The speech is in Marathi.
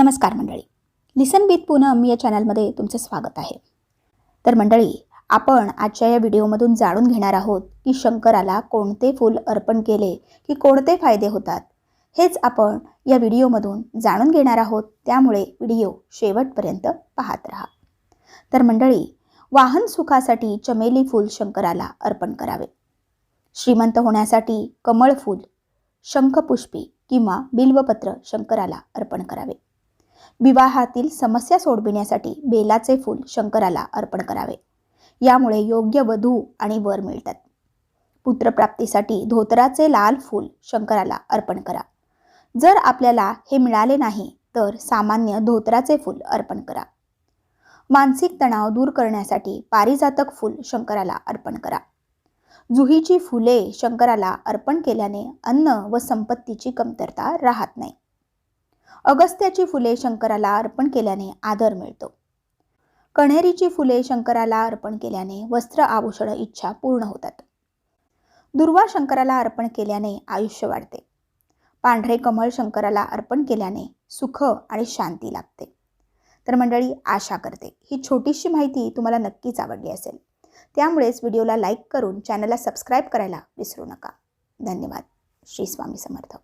नमस्कार मंडळी. लिसन विथ पूनम या चॅनलमध्ये तुमचं स्वागत आहे. तर मंडळी आपण आजच्या या व्हिडिओमधून जाणून घेणार आहोत की शंकराला कोणते फूल अर्पण केले की कोणते फायदे होतात हेच आपण या व्हिडिओमधून जाणून घेणार आहोत. त्यामुळे व्हिडिओ शेवटपर्यंत पाहत राहा. तर मंडळी वाहन सुखासाठी चमेली फूल शंकराला अर्पण करावे. श्रीमंत होण्यासाठी कमळ फूल शंखपुष्पी किंवा बिल्वपत्र शंकराला अर्पण करावे. विवाहातील समस्या सोडविण्यासाठी बेलाचे फूल शंकराला अर्पण करावे. यामुळे योग्य वधू आणि वर मिळतात. पुत्रप्राप्तीसाठी धोतराचे लाल फूल शंकराला अर्पण करा. जर आपल्याला हे मिळाले नाही तर सामान्य धोतराचे फूल अर्पण करा. मानसिक तणाव दूर करण्यासाठी पारिजातक फूल शंकराला अर्पण करा. जुहीची फुले शंकराला अर्पण केल्याने अन्न व संपत्तीची कमतरता राहत नाही. अगस्त्याची फुले शंकराला अर्पण केल्याने आदर मिळतो. कण्हेरीची फुले शंकराला अर्पण केल्याने वस्त्र आभूषण इच्छा पूर्ण होतात. दुर्वा शंकराला अर्पण केल्याने आयुष्य वाढते. पांढरे कमळ शंकराला अर्पण केल्याने सुख आणि शांती लाभते. तर मंडळी आशा करते ही छोटीशी माहिती तुम्हाला नक्कीच आवडली असेल. त्यामुळेच व्हिडिओला लाईक करून चॅनलला सबस्क्राईब करायला विसरू नका. धन्यवाद. श्री स्वामी समर्थ.